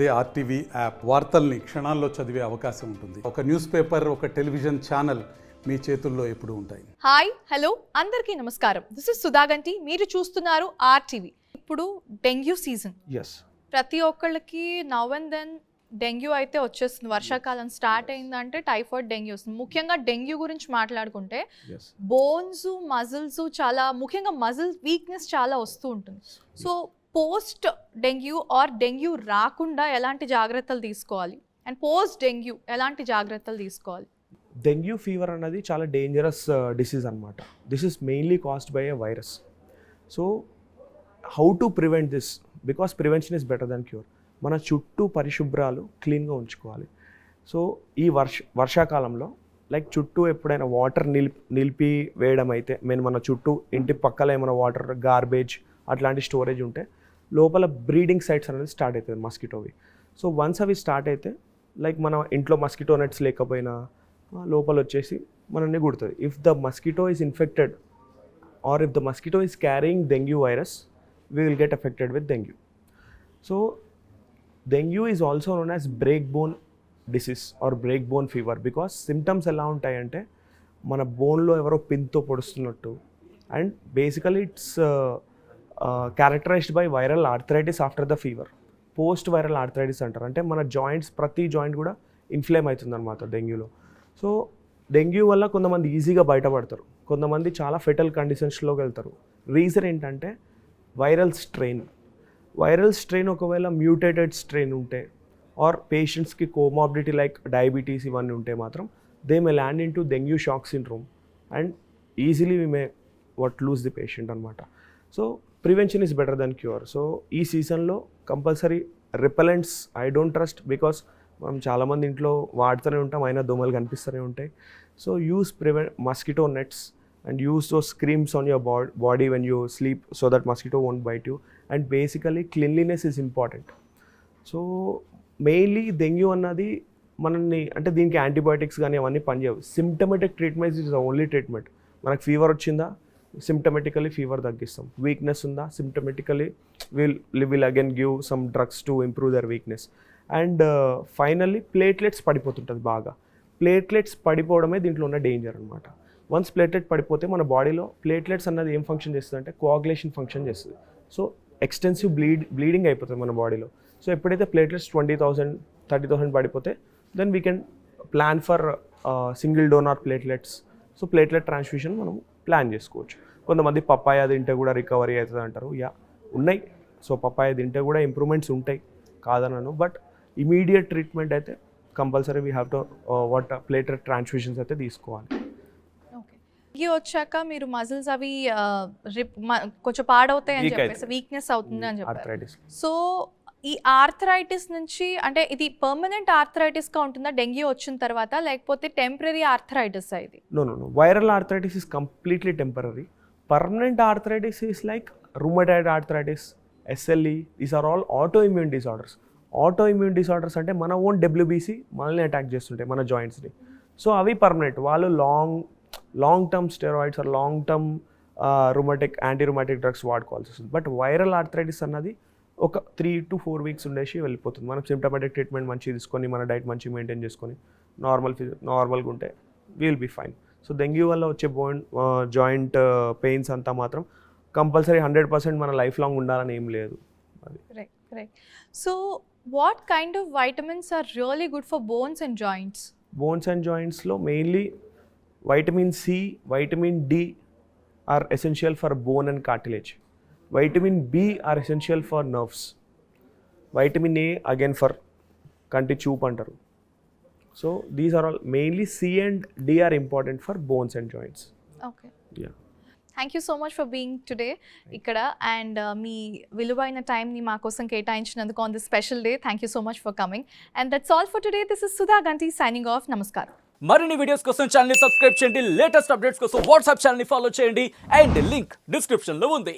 అదే RTV app వార్తల్ని క్షణాల్లో చదివే అవకాశం ఉంటుంది. ఒక న్యూస్ పేపర్ ఒక టెలివిజన్ ఛానల్ మీ చేతుల్లో ఎప్పుడూ ఉంటాయి. హాయ్ హలో అందరికీ నమస్కారం. This is Sudhaganti. మీరు చూస్తున్నారు ఆర్టీవీ. ఇప్పుడు డెంగ్యూ సీజన్. ఎస్ ప్రతి ఒక్కళ్ళకి నవ్ అండ్ దెన్ డెంగ్యూ అయితే వచ్చేస్తుంది. వర్షాకాలం స్టార్ట్ అయిందంటే టైఫాయిడ్ డెంగ్యూ వస్తుంది. ముఖ్యంగా డెంగ్యూ గురించి మాట్లాడుకుంటే బోన్స్ మజిల్స్ చాలా ముఖ్యంగా మజిల్ వీక్నెస్ చాలా వస్తూ ఉంటుంది. So post dengue or dengue రాకుండా ఎలాంటి జాగ్రత్తలు తీసుకోవాలి? అండ్ పోస్ట్ డెంగ్యూ ఎలాంటి జాగ్రత్తలు తీసుకోవాలి? డెంగ్యూ ఫీవర్ అన్నది చాలా డేంజరస్ డిసీజ్ అనమాట this is mainly caused by a virus so how to prevent this because prevention is better than cure మన చుట్టూ పరిశుభ్రాలు క్లీన్గా ఉంచుకోవాలి. సో ఈ వర్ష వర్షాకాలంలో లైక్ చుట్టూ ఎప్పుడైనా వాటర్ నిలిపి నిలిపి వేయడం అయితే మేము మన చుట్టూ ఇంటి పక్కల ఏమైనా వాటర్ గార్బేజ్ అట్లాంటి స్టోరేజ్ ఉంటే లోపల బ్రీడింగ్ సైట్స్ అనేది స్టార్ట్ అవుతుంది మస్కిటోవి సో వన్స్ అవి స్టార్ట్ అయితే లైక్ మన ఇంట్లో మస్కిటో నెట్స్ లేకపోయినా లోపల వచ్చేసి మనల్ని కుడుతుంది if the mosquito is infected or if the mosquito is carrying dengue virus we will get affected with dengue so dengue is also known as break bone disease or break bone fever because symptoms ఎలా ఉంటాయంటే మన బోన్లో ఎవరో పిన్తో పొడుస్తున్నట్టు. And basically it's characterised by viral arthritis after the fever post viral arthritis అంటారు. అంటే మన joints ప్రతి జాయింట్ కూడా ఇన్ఫ్లేమ్ అవుతుంది అనమాట డెంగ్యూలో సో డెంగ్యూ వల్ల కొంతమంది ఈజీగా బయటపడతారు. కొంతమంది చాలా ఫెటల్ కండిషన్స్లోకి వెళ్తారు. రీజన్ ఏంటంటే వైరల్ స్ట్రెయిన్ వైరల్ స్ట్రెయిన్ ఒకవేళ మ్యూటేటెడ్ స్ట్రెయిన్ ఉంటే ఆర్ పేషెంట్స్కి కోమాబిడిటీ లైక్ డయాబెటీస్ ఇవన్నీ ఉంటే మాత్రం they may land in to dengue shock syndrome and easily we may what lose the patient అనమాట so prevention is better than cure so ఈ సీజన్లో compulsory repellents I don't trust because మనం చాలామంది ఇంట్లో వాడుతూనే ఉంటాం అయినా దోమలు కనిపిస్తూనే ఉంటాయి. So use prevent mosquito nets and use those creams on your body body when you sleep so that mosquito won't bite you and basically cleanliness is important so mainly dengue అన్నది మనల్ని అంటే దీనికి యాంటీబయాటిక్స్ కానీ అవన్నీ పనిచేయవు. Symptomatic treatment is only treatment మనకు fever వచ్చిందా? Symptomatically fever తగ్గిస్తాం. వీక్నెస్ ఉందా? Symptomatically will will again give some drugs to improve their weakness and finally platelets పడిపోతుంటుంది బాగా. ప్లేట్లెట్స్ పడిపోవడమే దీంట్లో ఉన్న డేంజర్ అనమాట వన్స్ ప్లేట్లెట్ పడిపోతే మన బాడీలో ప్లేట్లెట్స్ అన్నది ఏం ఫంక్షన్ చేస్తుంది అంటే కోఆగులేషన్ ఫంక్షన్ చేస్తుంది. సో ఎక్స్టెన్సివ్ బ్లీడ్ బ్లీడింగ్ అయిపోతుంది మన బాడీలో సో ఎప్పుడైతే platelets twenty thousand thirty thousand పడిపోతే then we can plan for single donor platelets so platelet transfusion మనం ప్లాన్ చేసుకోవచ్చు. కొంతమంది పప్పాయ తింటే కూడా రికవరీ అవుతుంది అంటారు. యా ఉన్నాయి. సో పప్పాయ తింటే కూడా ఇంప్రూవ్మెంట్స్ ఉంటాయి. కాదనను. బట్ ఇమీడియట్ ట్రీట్మెంట్ అయితే compulsory we have to what platelet transfusions అయితే తీసుకోవాలి. వచ్చాక మీరు మజిల్స్ అవి రిప్ కొంచెం పాడవుతాయి అని చెప్పేసి. వీక్నెస్ అవుతుంది అని చెప్పారు. సో ఈ ఆర్థరైటిస్ నుంచి అంటే ఇది పర్మనెంట్ ఆర్థరైటిస్గా ఉంటుందా డెంగ్యూ వచ్చిన తర్వాత లేకపోతే టెంపరీ ఆర్థరైటిస్ ఇది No, viral no. Is completely is permanent temporary. Permanent like rheumatoid arthritis rheumatoid arthritis, SLE. These auto all autoimmune auto autoimmune disorders అంటే మన ఓన్ డబ్ల్యూబీసీ మనల్ని అటాక్ చేస్తుంటాయి మన జాయింట్స్ని సో అవి పర్మనెంట్ వాళ్ళు long long term steroids or long term rheumatic anti rheumatic drugs వాడుకోవాల్సి వస్తుంది but viral arthritis అన్నది ఒక త్రీ టు ఫోర్ వీక్స్ ఉండేసి వెళ్ళిపోతుంది. మనం సిమ్టమాటిక్ ట్రీట్మెంట్ మంచిగా తీసుకొని మన డైట్ మంచిగా మెయింటైన్ చేసుకొని నార్మల్ ఫిజి నార్మల్గా ఉంటే will be fine so dengue వల్ల వచ్చే బోన్ జాయింట్ పెయిన్స్ అంతా మాత్రం కంపల్సరీ హండ్రెడ్ పర్సెంట్ మన లైఫ్ లాంగ్ ఉండాలని ఏం లేదు. అది. So what kind of vitamins are really good for bones and joints bones and జాయింట్స్లో mainly vitamin C vitamin D are essential for bone and cartilage vitamin B are essential for nerves vitamin A again for కంటి చూపు అంటారు. So these are all mainly C and D are important for bones and joints okay yeah thank you so much for being today ఇక్కడ. And మీ విలువైన టైంని మా కోసం కేటాయించినందుకు on this special day thank you so much for coming and that's all for today this is Sudha Ganti signing off నమస్కారం మరిన్ని videos కోసం ఛానల్ సబ్స్క్రైబ్ చేయండి. లేటెస్ట్ అప్డేట్స్ కోసం వాట్సాప్ ఛానల్ ఫాలో చేయండి. అండ్ లింక్ డిస్క్రిప్షన్లో ఉంది.